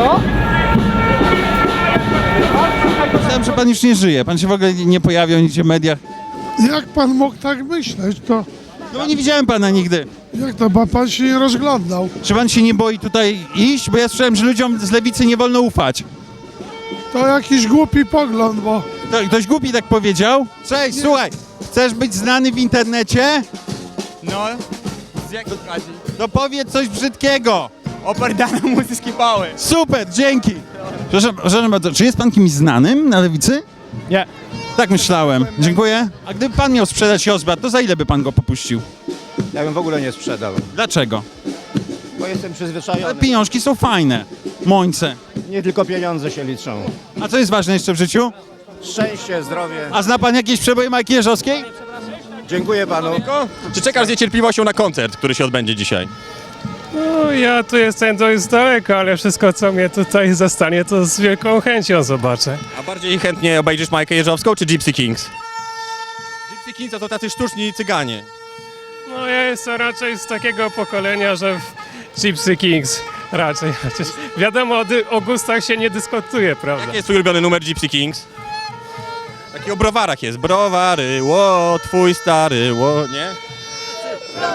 Co? Myślałem, że pan już nie żyje. Pan się w ogóle nie pojawiał nigdzie w mediach. Jak pan mógł tak myśleć, to No bo nie widziałem pana nigdy. jak to pan, pan się nie rozglądał? Czy pan się nie boi tutaj iść? Bo ja słyszałem, że ludziom z lewicy nie wolno ufać. To jakiś głupi pogląd, bo To, ktoś głupi tak powiedział? Cześć, słuchaj, chcesz być znany w internecie? No, z jakiej okazji? To powiedz coś brzydkiego. Opierdala mu zyski pały. Super, dzięki. Przepraszam, przepraszam bardzo, czy jest pan kimś znanym na lewicy? Nie. Tak myślałem. Dziękuję. A gdyby pan miał sprzedać Jozbrat, to za ile by pan go popuścił? Ja bym w ogóle nie sprzedał, Dlaczego? bo jestem Ale przyzwyczajony. pieniążki są fajne. Mońce. Nie tylko pieniądze się liczą. A co jest ważne jeszcze w życiu? Szczęście, zdrowie. A zna pan jakieś przeboje Majki Jeżowskiej? Dziękuję panu. Czy czekasz z niecierpliwością na koncert, który się odbędzie dzisiaj? No, ja tu jestem dość daleko, ale wszystko, co mnie tutaj zastanie, to z wielką chęcią zobaczę. A bardziej chętnie obejrzysz Majkę Jeżowską czy Gypsy Kings? Gypsy Kings to tacy sztuczni cyganie. No, ja jestem raczej z takiego pokolenia, że w Gypsy Kings raczej. Chociaż wiadomo, o, dy- o gustach się nie dyskutuje, prawda? Jaki jest twój ulubiony numer Gypsy Kings? Taki o browarach jest. Browary, ło, twój stary, ło, nie?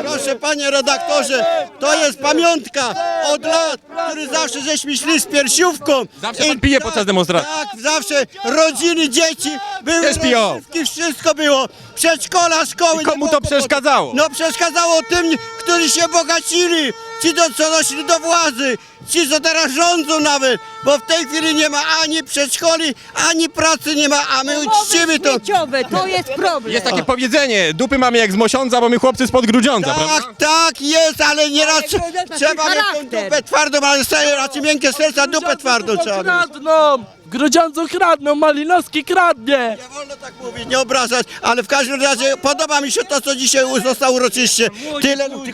Proszę panie redaktorze, to jest pamiątka od lat, który zawsze żeśmy szli z piersiówką. Zawsze pan pije podczas demonstracji. Tak, zawsze rodziny, dzieci, były Też piją. rozrywki, wszystko było. Przedszkola, szkoły. I nie komu było to przeszkadzało? No przeszkadzało tym, którzy się bogacili, ci co doszli do władzy, ci co teraz rządzą nawet, bo w tej chwili nie ma ani przedszkoli, ani pracy nie ma, a my uczcimy to. Śmieciowe, to jest problem. Jest takie powiedzenie, dupy mamy jak z Mosiądza, bo my chłopcy spod Grudziądza, Tak, prawda? tak jest, ale nieraz Ale trzeba mieć tą charakter. dupę twardą, ale se- raczej miękkie serca, dupę twardą trzeba mieć. Kradną! Grudziądzu kradną, Malinowski kradnie! Nie wolno tak mówić, nie obrażać, ale w każdym razie podoba mi się to, co dzisiaj u- zostało uroczyście. Tyle ludzi.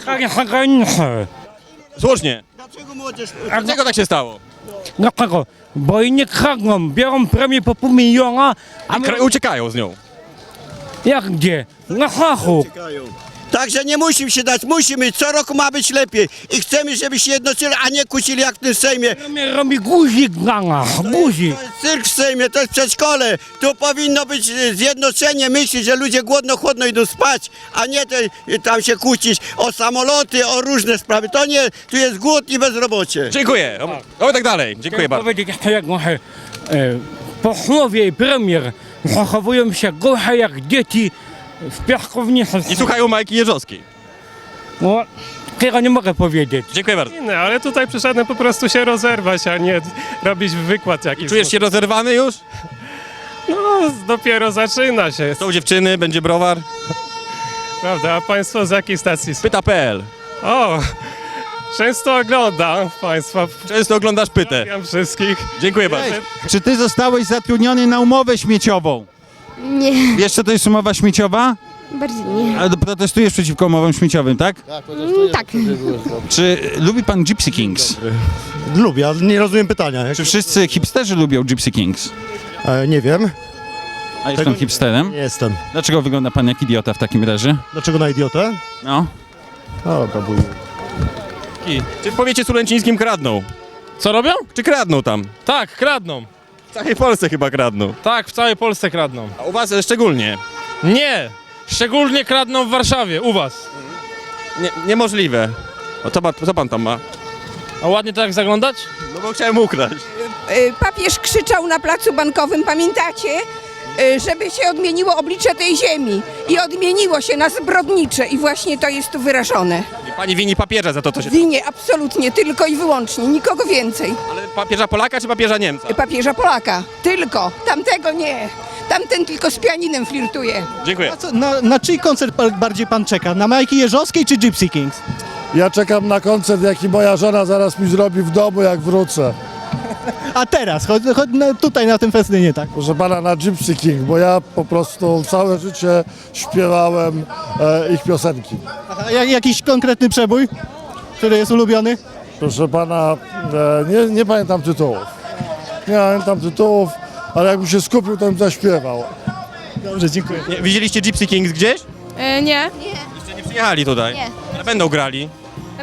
Słusznie. Dlaczego młodzież... Dlaczego tak się stało? Dlaczego? Bo inni kradną, biorą premię po pół miliona, a my Kra- uciekają z nią. jak gdzie? Na hachu! Także nie musimy się dać, musimy, co roku ma być lepiej. I chcemy, żeby się jednoczyli, a nie kłócili jak w tym Sejmie. Mnie robi guzik nas, guzik! To jest cyrk w Sejmie, to jest przedszkole. Tu powinno być e, zjednoczenie myśli, że ludzie głodno, chłodno idą spać, a nie te, e, tam się kłócić o samoloty, o różne sprawy. To nie, tu jest głód i bezrobocie. Dziękuję. O, o tak dalej. Dziękuję bardzo. powiedzieć jeszcze jedno, że e, posłowie i premier zachowują się gorzej jak dzieci w piaskownicy. I słuchają Majki Jeżowskiej. No, tego nie mogę powiedzieć. Dziękuję bardzo. Inne, ale tutaj przyszedłem po prostu się rozerwać, a nie robić wykład jakiś. Czujesz się rozerwany już? No, dopiero zaczyna się, Są dziewczyny, będzie browar. prawda? A państwo z jakiej stacji? są? Pyta.pl. O, często oglądam państwa. Często oglądasz Pytę. Pozdrawiam wszystkich. Dziękuję bardzo. Czy ty zostałeś zatrudniony na umowę śmieciową? Nie, Wiesz co to jest umowa śmieciowa? bardziej nie. A protestujesz przeciwko umowom śmieciowym, tak? Mm, tak. Czy lubi pan Gypsy Kings? Lubię, ale nie rozumiem pytania. Czy wszyscy hipsterzy lubią Gypsy Kings? E, nie wiem, A jest Tego pan hipsterem? nie jestem. Dlaczego wygląda pan jak idiota w takim razie? Dlaczego na idiotę? No. O, dobra, bój. Czy w powiecie sulęcińskim kradną? Co robią? Czy kradną tam? Tak, kradną. W całej Polsce chyba kradną. Tak, w całej Polsce kradną. A u was szczególnie. Nie! Szczególnie kradną w Warszawie, u was. Nie, niemożliwe. O, co, pan, co pan tam ma? A ładnie tak zaglądać? No bo chciałem ukraść. Y, Papież krzyczał na placu bankowym, pamiętacie? Y, Żeby się odmieniło oblicze tej ziemi. I odmieniło się na zbrodnicze. I właśnie to jest tu wyrażone. Pani wini papieża za to, co się... Winie absolutnie, tylko i wyłącznie, nikogo więcej. Ale papieża Polaka czy papieża Niemca? Papieża Polaka, tylko. Tamtego nie. Tamten tylko z pianinem flirtuje. Dziękuję. Na, na czyj koncert bardziej pan czeka? Na Majki Jeżowskiej czy Gypsy Kings? Ja czekam na koncert, jaki moja żona zaraz mi zrobi w domu, jak wrócę. A teraz, choć, choć tutaj na tym festynie, tak? Proszę pana, na Gypsy King, bo ja po prostu całe życie śpiewałem e, ich piosenki. jakiś konkretny przebój, który jest ulubiony? Proszę pana, e, nie, nie pamiętam tytułów. Nie pamiętam tytułów, ale jakbym się skupił, to bym zaśpiewał. Dobrze, dziękuję. Nie, widzieliście Gypsy Kings gdzieś? E, nie. Jeszcze nie przyjechali tutaj. Nie. Ale będą grali.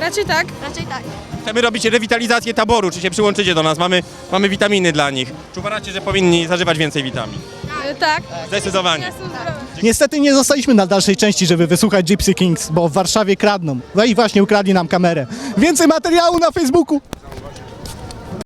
Raczej tak. Raczej tak. Chcemy robić rewitalizację taboru. Czy się przyłączycie do nas? Mamy, mamy witaminy dla nich. Czy uważacie, że powinni zażywać więcej witamin? Tak. Zdecydowanie. Niestety nie zostaliśmy na dalszej części, żeby wysłuchać Gypsy Kings, bo w Warszawie kradną. No i właśnie ukradli nam kamerę. Więcej materiału na Facebooku.